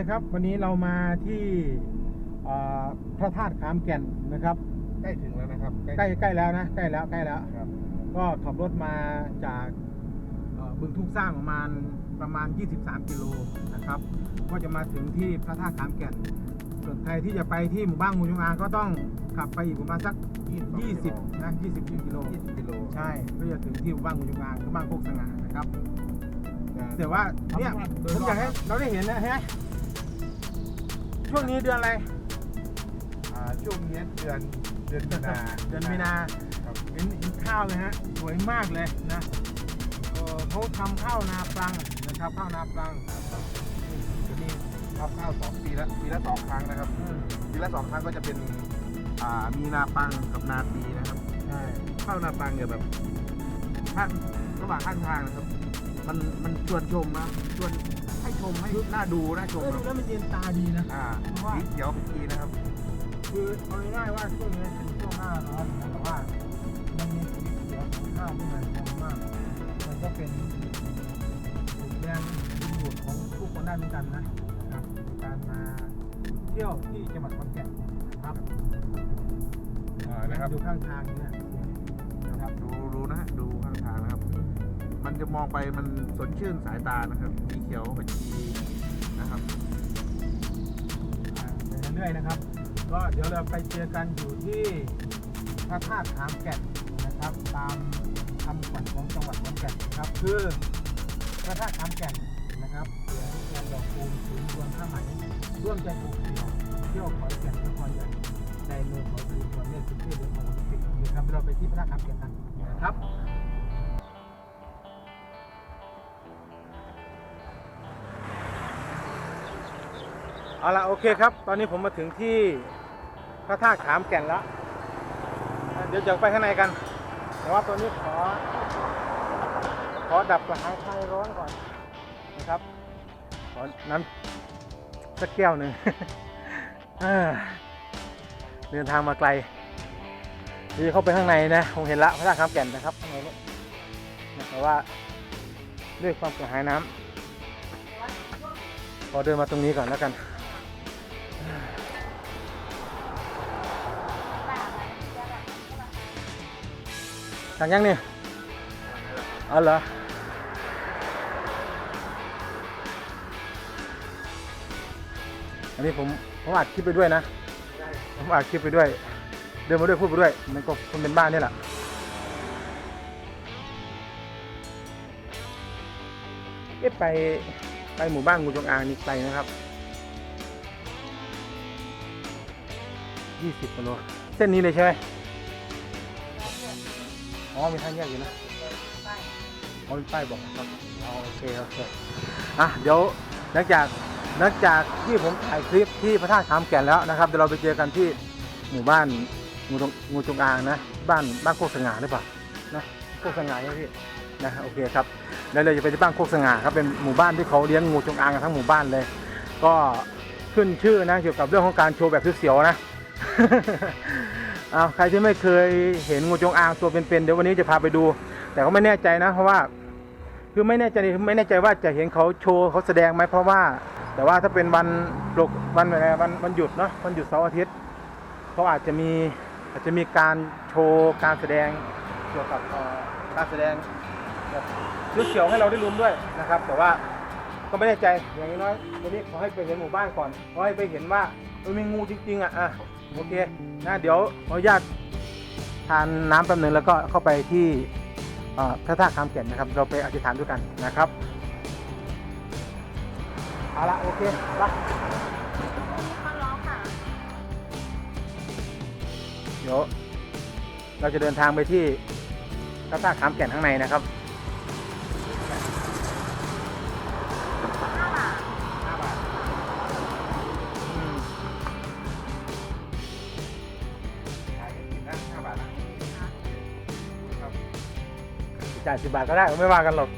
เคครับวันนี้เรามาที่เอ่อพระธาตุขามแก่นนะครับ ใกล้ถึงแล้วนะครับ ใกล้ใกล้แล้วนะใกล้แล้วใกล้แล้วครับ ก็ขับรถมาจากเอ่อบึงทุ่งสร้างประมาณประมาณ 23 กิโลนะครับ ก็จะมาถึงที่พระธาตุขามแก่น ส่วนใครที่จะไปที่หมู่บ้านงูจงอางก็ต้องขับไปอีกประมาณสัก 20นะ20กิโล20กิโลใช่เพื่อจะถึงที่หมู่บ้านงูจงอางหรือบ้านโคกสง่านะครับ แต่ว่าเนี่ยผมอยากให้เราได้เห็นนะฮะ ช่วงนี้เดือนอะไร อ่าช่วงนี้เดือนเดือนมีนาเดือนมีนาครับเห็นเห็นข้าวเลยฮะสวยมากเลยนะเอ่อเขาทำข้าวนาปลังนะครับข้าวนาปลังจะมีทำข้าวสองปีละปีละสองครั้งนะครับอืมปีละสองครั้งก็จะเป็นอ่ามีนาปังกับนาปีนะครับ ใช่ข้าวนาปังเนี่ยแบบข้างระหว่างข้างทางนะครับ มันมันชวนชมนะชวนให้ชมให้น่าดูน่าชเอมอคดูรับแล้วมันเย็นตาดีนะ อ่าเพราะว่า สีเขียวขจีนะครับ คือเอาง่ายๆว่าช่วงนี้เป็นช่วงหน้าร้อนนะแต่ว่ามันมีสีเขียวของข้าวที่มันหอมมาก มันก็เป็นจุดแรงดึงดูดของทุกคนได้เหมือนกันนะนะครับในการมาเที่ยวที่จังหวัดขอนแก่นนะครับอ่านะครับดูข้างทางเนี่ยนะครับ ดูดูนะฮะดูข้างทางนะครับ มันจะมองไปมันสดชื่นสายตานะครับสีเขียวขจีนะครับไปเรื่อยๆนะครับ ก็เดี๋ยวเราไปเจอกันอยู่ที่พระธาตุขามแก่นนะครับ ตามคำขวัญของจังหวัดขอนแก่นนะครับ คือพระธาตุขามแก่นนะครับเสียงแคนดอกคูณศูนย์รวมผ้าไหมร่วมใจปลูกเสี่ยวเที่ยวขอนแก่นนครใหญ่ในเมืองขอนแก่นวันนี้สุดที่เดือนของโอลิมปิกนะครับเราไปที่พระธาตุขามแก่นกันนะครับ เอาละโอเคครับ ตอนนี้ผมมาถึงที่พระธาตุขามแก่นแล้ว เดี๋ยวจะไปข้างในกัน แต่ว่าตัวนี้ขอ ขอดับกระหายคลายร้อนก่อนนะครับ ขอน้ำสักแก้วหนึ่งเดินทางมาไกลเดี๋ยวเข้าไปข้างในนะคงเห็นละพระธาตุขามแก่นนะครับข้างในนี้นะแต่ว่าด้วยความกระหายน้ำขอเดินมาตรงนี้ก่อนแล้วกัน สั่งยังเนี่ยอ๋อเหรออันนี้ผมผมอัดคลิปไปด้วยนะ ผมอัดคลิปไปด้วย เดินมาด้วยพูดไปด้วย มันก็คนเป็นบ้านนี่แหละเอ๊ะไปไปหมู่บ้านงูจงอางนี่ไกลนะครับยี่สิบกิโลเส้นนี้เลยใช่ไหม อ๋อมีทางแยกอยู่นะอ๋อมีป้ายบอกครับอ๋อโอเคโอเคอะเดี๋ยวหลังจากหลังจากที่ผมถ่ายคลิปที่พระธาตุขามแก่นแล้วนะครับเดี๋ยวเราไปเจอกันที่หมู่บ้านงูจงงูจงอางนะ บ้านบ้านโคกสง่าหรือเปล่านะโคกสง่าใช่ไหมพี่นะโอเคครับแล้วเราจะไปที่บ้านโคกสง่าครับเป็นหมู่บ้านที่เขาเลี้ยงงูจงอางกันทั้งหมู่บ้านเลย ก็ขึ้นชื่อนะเกี่ยวกับเรื่องของการโชว์แบบเสียวๆนะ เอาใครที่ไม่เคยเห็นงูจงอางตัวเป็นๆเดี๋ยววันนี้จะพาไปดู แต่ก็ไม่แน่ใจนะเพราะว่า คือไม่แน่ใจไม่แน่ใจว่าจะเห็นเขาโชว์เขาแสดงไหมเพราะว่า แต่ว่าถ้าเป็นวันปลุกวันอะไรวันวันหยุดเนาะวันหยุดเสาร์อาทิตย์เขาอาจจะมีอาจจะมีการโชว์การแสดงเกี่ยวกับการแสดงแบบเขียวให้เราได้ลุ้นด้วยนะครับ แต่ว่าก็ไม่แน่ใจอย่างน้อยวันนี้ขอให้ไปเห็นหมู่บ้านก่อนขอให้ไปเห็นว่ามันมีงูจริงๆอะอะ โอเคนะเดี๋ยวขออนุญาตทานน้ำแป๊บนึงแล้วก็เข้าไปที่พระธาตุคำแก่นนะครับ เราไปอธิษฐานด้วยกันนะครับเอาละโอเคไปเดี๋ยวเราจะเดินทางไปที่พระธาตุคำแก่นข้างในนะครับ สิบบาทก็ได้ไม่ว่ากันหรอก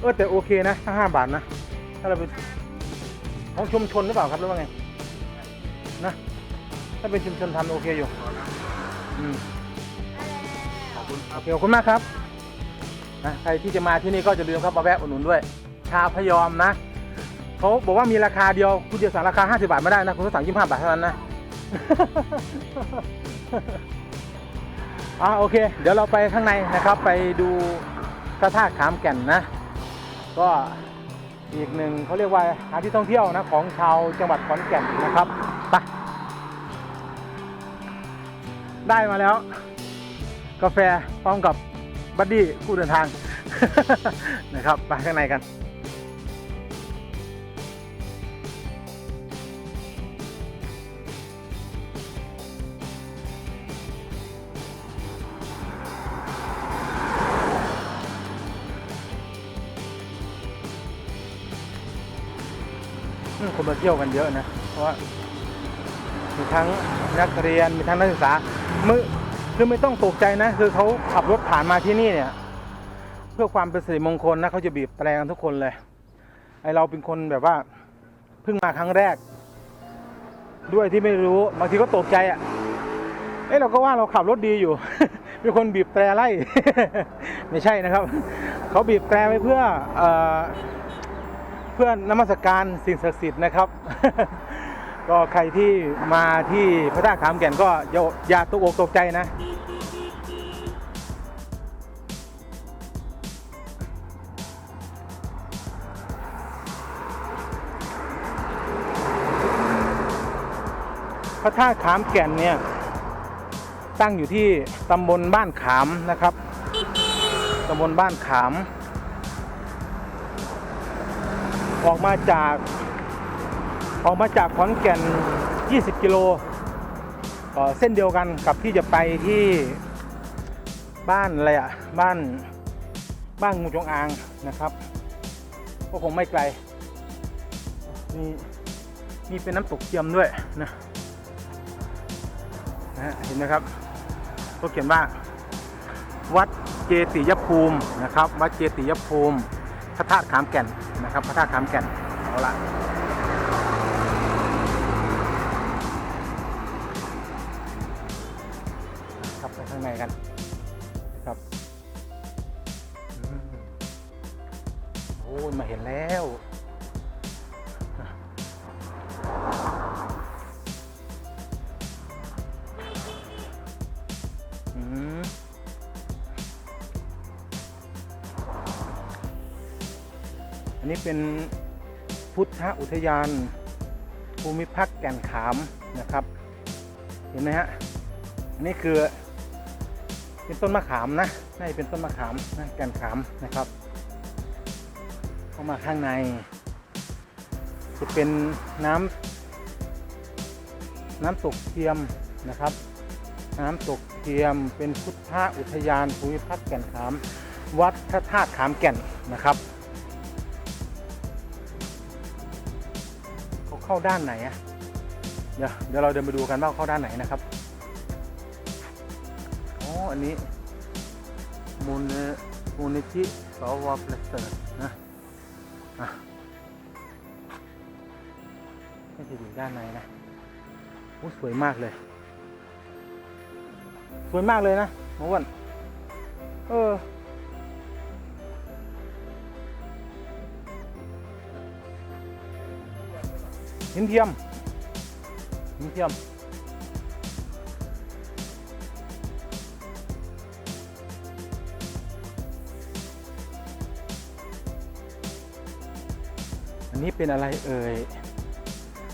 เออแต่โอเคนะถ้าห้าบาทนะ ถ้าเราเป็นของชุมชนหรือเปล่าครับหรือว่าไง นะ ถ้าเป็นชุมชนทำโอเคอยู่อืมขอบคุณคโอรับเคขอบคุณมากครับนะใครที่จะมาที่นี่ก็จะลืมครับมาแวะอุดหนุนด้วย ชาพยอมนะเขาบอกว่ามีราคาเดียวคุณจะสั่งราคา 50 บาทไม่ได้นะ คุณต้องสั่ง25บาทเท่านั้นนะ อ่าโอเค เดี๋ยวเราไปข้างในนะครับ ไปดูพระธาตุขามแก่นนะ ก็อีกหนึ่งเขาเรียกว่าหาที่ท่องเที่ยวนะของชาวจังหวัดขอนแก่นนะครับไปได้มาแล้ว กาแฟพร้อมกับบัดดี้ผู้เดินทางนะครับ ไปข้างในกัน คนมาเที่ยวกันเยอะนะ เพราะว่ามีทั้งนักเรียนมีทั้งนักศึกษามือคือไม่ต้องตกใจนะ คือเขาขับรถผ่านมาที่นี่เนี่ย เพื่อความเป็นสิริมงคลนะเขาจะบีบแตรกันทุกคนเลย ไอเราเป็นคนแบบว่าเพิ่งมาครั้งแรก ด้วยที่ไม่รู้บางทีก็ตกใจอะ่ะเอ้เราก็ว่าเราขับรถดีอยู่ มีคนบีบแตรไล่ ไม่ใช่นะครับ เขาบีบแตรไว้เพื่ออ พื่อนนมัสการสิ่งศักดิ์สิทธิ์นะครับ ก็ใครที่มาที่พระธาตุขามแก่นก็อย่าอย่าตกอกตกใจนะพระธาตุขามแก่นเนี่ยตั้งอยู่ที่ตำบลบ้านขามนะครับตำบลบ้านขาม ออกมาจากออกมาจากขอนแก่น 20 กิโลเส้นเดียวกันกับที่จะไปที่บ้านอะไรอะบ้านบ้านงูจงอางนะครับ ก็คงไม่ไกลมีมีเป็นน้ำตกเทียมด้วยนะนะฮะเห็นไหมครับก็เขียนว่า วัดเจติยภูมินะครับ วัดเจติยภูมิพระธาตุขามแก่น นะครับพระธาตุขามแก่นเอาละ อันนี้เป็นพุทธอุทยาน ภูมิพักแก่นขามนะครับ เห็นไหมฮะอันนี้คือเป็นต้นมะขามนะน่าจะเป็นต้นมะขามนะแก่นขามนะครับ เข้ามาข้างใน จะเป็นน้ำน้ำตกเทียมนะครับ น้ำตกเทียมเป็นพุทธอุทยานภูมิพักแก่นขาม วัดพระธาตุขามแก่นนะครับ เข้าด้านไหนอะเดี๋ยวเดี๋ยวเราเดินไปดูกันว่าเข้าด้านไหนนะครับอ๋ออันนี้มูลมูลนิธิสวประเสริฐนะอะไม่จะอยู่ด้านในนะโอ้สวยมากเลย สวยมากเลยนะมอวันเออ หินเทียมหินเทียม อันนี้เป็นอะไรเอ่ย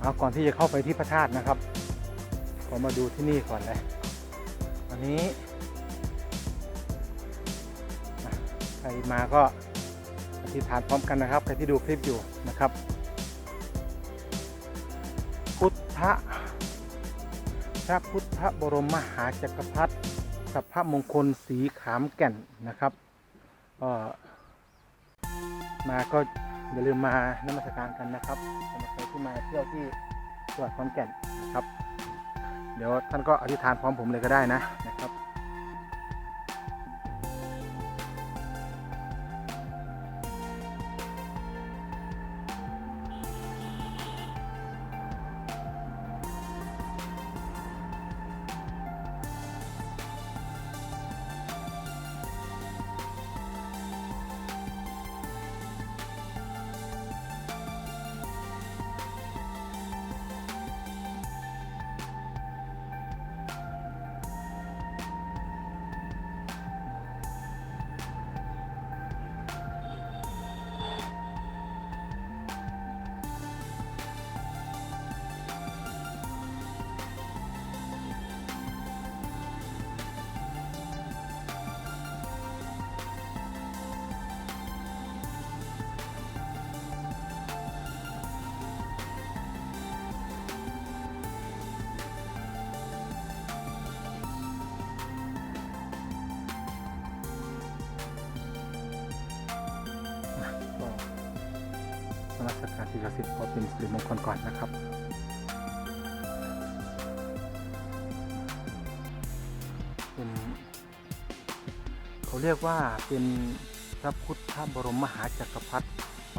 เอาก่อนที่จะเข้าไปที่พระธาตุนะครับก็มาดูที่นี่ก่อนเลยอันนี้ใครมาก็อธิษฐานพร้อมกันนะครับใครที่ดูคลิปอยู่นะครับ พุทธะพระพุทธบรมมหาจักรพรรดิสัพพะมงคลสีขามแก่นนะครับก็มาก็อย่าลืมมานมัสการกันนะครับสำหรับใครที่มาเที่ยวที่จังหวัดขอนแก่นนะครับ เดี๋ยวท่านก็อธิษฐานพร้อมผมเลยก็ได้นะนะครับ สิ่งศักดิ์สิทธิ์พอเป็นสิริมงคลก่อนนะครับเป็นเขาเรียกว่าเป็นพระพุทธบรมมหาจักรพรรดิ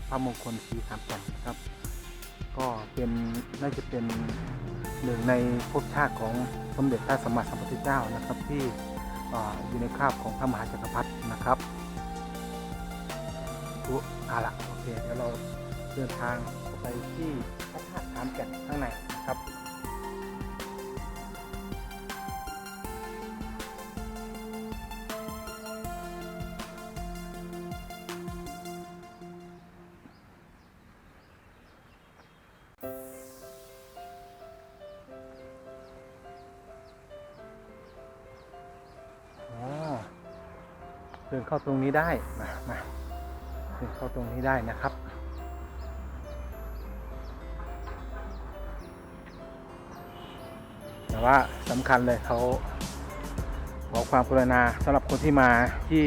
พระมงคลสีขามแก่นนะครับ ก็เป็นน่าจะเป็นหนึ่งในภพชาติของสมเด็จพระสัมมาสัมพุทธเจ้านะครับที่ออยู่ในคราบของพระมหาจักรพรรดินะครับทุอาละโอเคเดี๋ยวเรา เดินทางไปที่พระธาตุขามแก่นข้างในนะครับเดินเข้าตรงนี้ได้ มามาเดินเข้าตรงนี้ได้นะครับ ว่าสำคัญเลยเขาขอความกรุณาสำหรับคนที่มาที่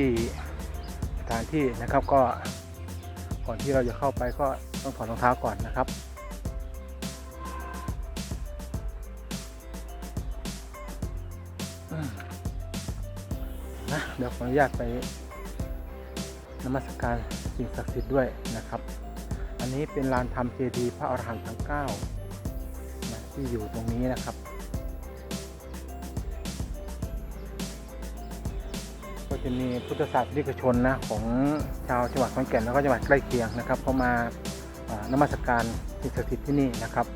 สถานที่นะครับก็ก่อนที่เราจะเข้าไปก็ต้องถอดรองเท้าก่อนนะครับนะเดี๋ยวขออนุญาตไปนมัสการสิ่งศักดิ์สิทธิ์ด้วยนะครับ อันนี้เป็นลานธรรมเจดีย์พระอรหันต์ทั้งเก้านะที่อยู่ตรงนี้นะครับ จะมีพุทธศาสนิกชนนะของชาวจังหวัดขอนแก่นแล้วก็จังหวัดใกล้เคียงนะครับเข้ามานมัสการสิ่งศักดิ์สิทธิ์ที่นี่นะครับ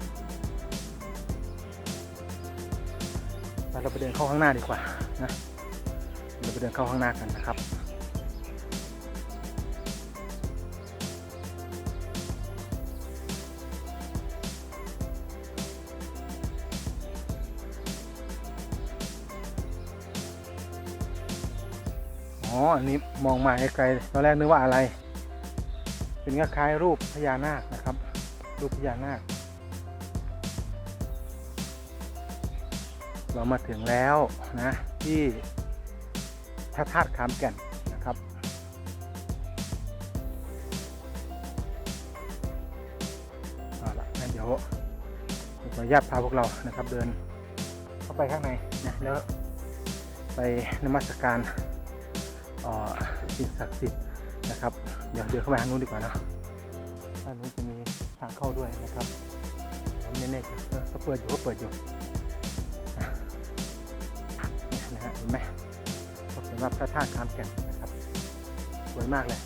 เราไปเดินเข้าข้างหน้าดีกว่านะเราไปเดินเข้าข้างหน้ากันนะครับ อ๋อ อันนี้มองมาไกลๆตอนแรกนึกว่าอะไร เป็นคล้ายรูปพญานาคนะครับ รูปพญานาค เรามาถึงแล้วนะ ที่พระธาตุขามแก่นนะครับ เอาละงั้นเดี๋ยวขออนุญาตพาพวกเรานะครับเดินเข้าไปข้างในนะแล้วไปนมัสการ สิ่งศักดิ์สิทธิ์นะครับเดี๋ยวเดินเข้าไปทางนู้นดีกว่านะทางนู้นจะมีทางเข้าด้วยนะครับแน่ใจเออก็เปิดอยู่ก็เปิดอยู่นะฮะเห็นไหมเห็นว่าพระธาตุคามแก่นนะครับสวยมากเลย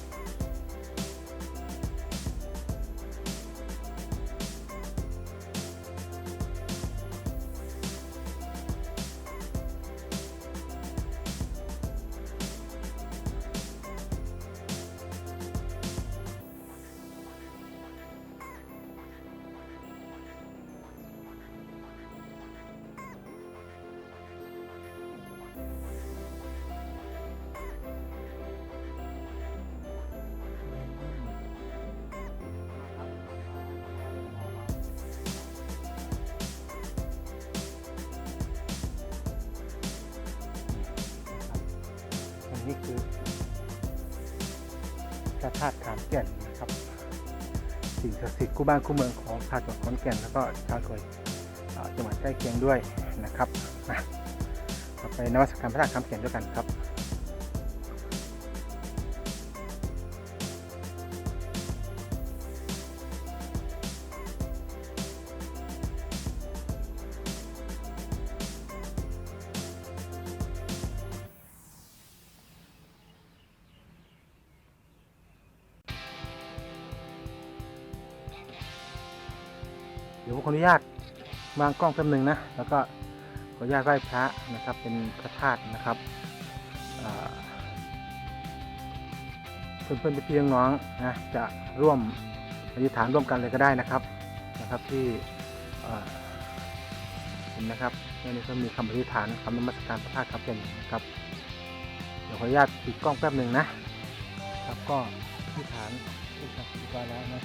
ระธาตุขามแก่นนะครับ สิ่งศักดิ์สิทธิ์คู่บ้านคู่เมืองของชาวจังหวัดขอนแก่นแล้วก็ชาวจังหวัดจังหวัดใกล้เคียงด้วยนะครับมาไปนวัตกรรมพระธาตุขามแก่นด้วยกันครับ ยวผมขออนุญาตวางกล้องแป๊บหนึ่งนะ แล้วก็ขออนุญาตไหว้พระนะครับ เป็นพระธาตุนะครับเพื่อนๆพี่ๆน้องนะจะร่วมอธิษฐานร่วมกันเลยก็ได้นะครับนะครับที่เห็นนะครับในนี้ก็มีคำอธิษฐานคำนมัสการพระธาตุครับเป็นนะครับ เดี๋ยวขออนุญาตปิดกล้องแป๊บหนึ่งนะครับก็อธิษฐานที่ทำพิธีไว้แล้วนะ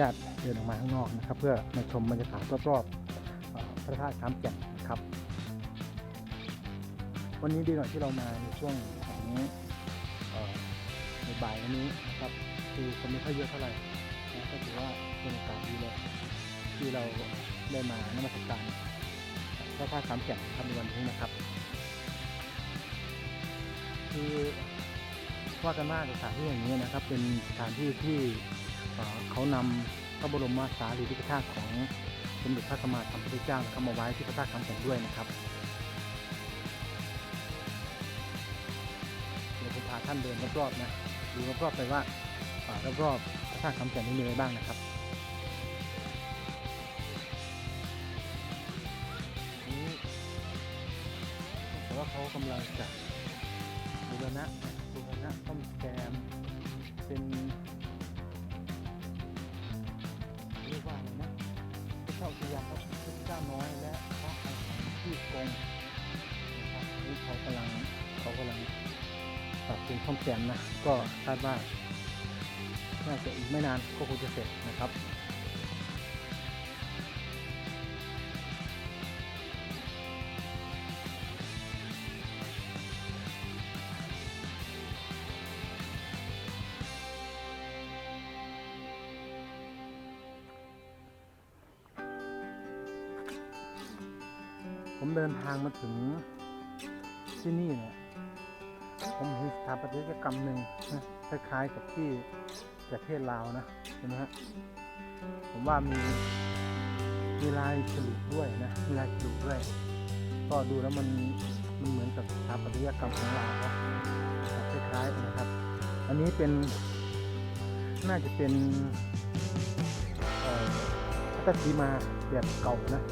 ญาตเดินออกมาข้างนอกนะครับ เพื่อมาชมบรรยากาศรอบๆพระธาตุขามแก่นนะครับ วันนี้ดีหน่อยที่เรามาในช่วงของเอ่อในบ่ายวันนี้นะครับคือคนไม่ค่อยเยอะเท่าไหร่นะก็ถือว่าเป็นโอกาสดีเลยที่เราได้มานมัสการพระธาตุสามแก่นครับในวันนี้นะครับ คือว่ากันว่าสถานที่อย่างนี้นะครับ เป็นสถานที่ที่ เขานำพระบรมสารีริกธาตุของสมเด็จพระสัมมาสัมพุทธเจ้านะครับมาไว้ที่พระธาตุสามแก่นด้วยนะครับเดี๋ยวผมพาท่านเดินรอบๆนะดูรอบๆไปว่ารอบๆพระธาตุสามแก่นนี้มีอะไรบ้างนะครับนี่แต่ว่าเขากำลังจะบูรณะบูรณะต้อมแซมเป็น เขากำลังเขากำลังปรับปรุงซ่อมแซมนะ ก็คาดว่าน่าจะอีกไม่นานก็คงจะเสร็จนะครับผมเดินทางมาถึง ที่นี่เนี่ยผมเห็นสถาปัตยกรรมหนึ่งนะคล้ายๆกับที่ประเทศลาวนะเห็นไหมฮะผมว่ามีมีลายฉลุด้วยนะมีลายฉลุด้วย ก็ดูแล้วมันมันเหมือนกับสถาปัตยกรรมของลาวเขาคล้ายๆนะครับ อันนี้เป็นน่าจะเป็นอัตสีมาแบบเก่านะ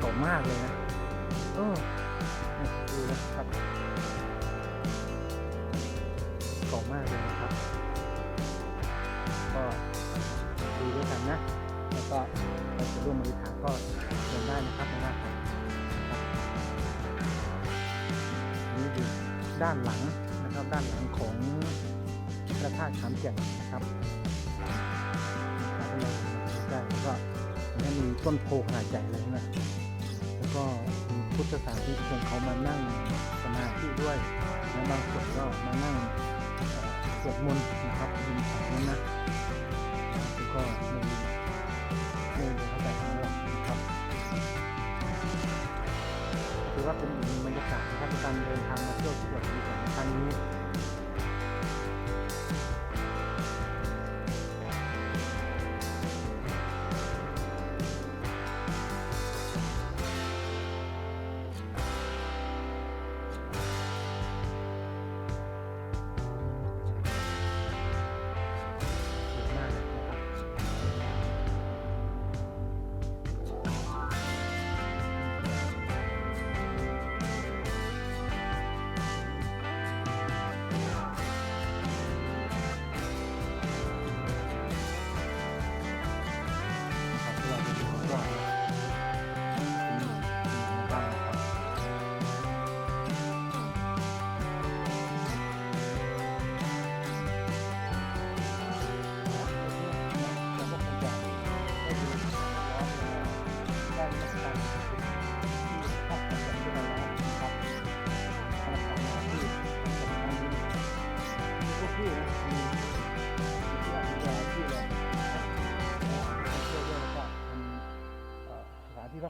เก่ามากเลยนะเออ ดูนะครับเก่ามากเลยนะครับ ก็ดูด้วยกันนะ แล้วก็เราจะร่วมบริจาคก็เดินได้นะครับในหน้าครับนี่คือด้านหลังนะครับ ด้านหลังของพระธาตุขามแก่นนะครับให้เราดูได้แล้วก็มันมีต้นโพขนาดใหญ่เลยนะ สถานทธศาสนิกชนเขามานั่งสมาธิด้วย และบางส่วนก็มานั่งสวดมนต์นะครับริมสระนั้นนะแล้วก็ในในพระแต่ของเรานะครับถือว่าเป็นอีกหนึ่งบรรยากาศนะครับในการเดินทางมาเที่ยวที่จังหวัดสุรินทร์ในครั้งนี้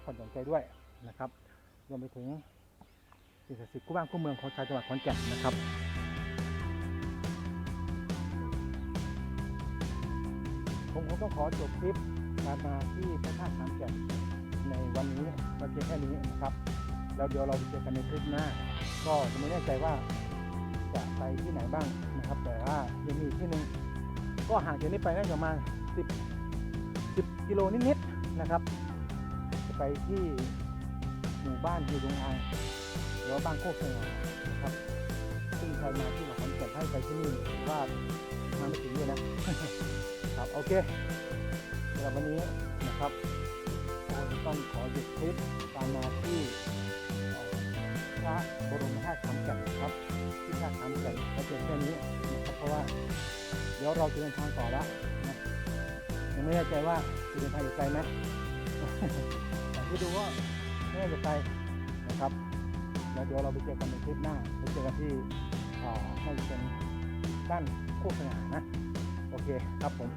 กผ่อนหย่อนใจด้วยนะครับ รวมไปถึงสิ่งศักดิ์สิทธิ์คู่บ้านคู่เมืองของชาวจังหวัดขอนแก่นนะครับผมคงต้องขอจบคลิปการมาที่พระธาตุขามแก่นในวันนี้มาเพียงแค่นี้นะครับ แล้วเดี๋ยวเราเจอกันในคลิปหน้า ก็จะไม่แน่ใจว่าจะไปที่ไหนบ้างนะครับ แต่ว่ายังมีที่หนึ่งก็ห่างจากนี้ไปน่าจะประมาณ10 10กิโลนิดๆนะครับ ไปที่หมู่บ้านยูดงอางหรือว่าบ้านโคกสง่านะครับ ซึ่งใครมาที่หวัดขอนแก่นให้ไปที่นี่ว่ามาไม่ถึงเลยนะครับโอเคสำหรับวันนี้นะครับผมต้องขอหยุดคลิปการมาที่พระบรมธาตุขามแก่นนะครับที่ท่าขามแก่นก็เพียงแค่นี้นะครับเพราะว่าเดี๋ยวเราจะเดินทางต่อแล้วนะยังไม่แน่ใจว่าจะเดินทางอยู่ไกลไหม ไปดูว่าแม่จะไปนะครับแล้วเดี๋ยวเราไปเจอกันในคลิปหน้าไปเจอกันที่อ่าน่าจะเป็นด้านโคกสง่านะ โอเคครับผม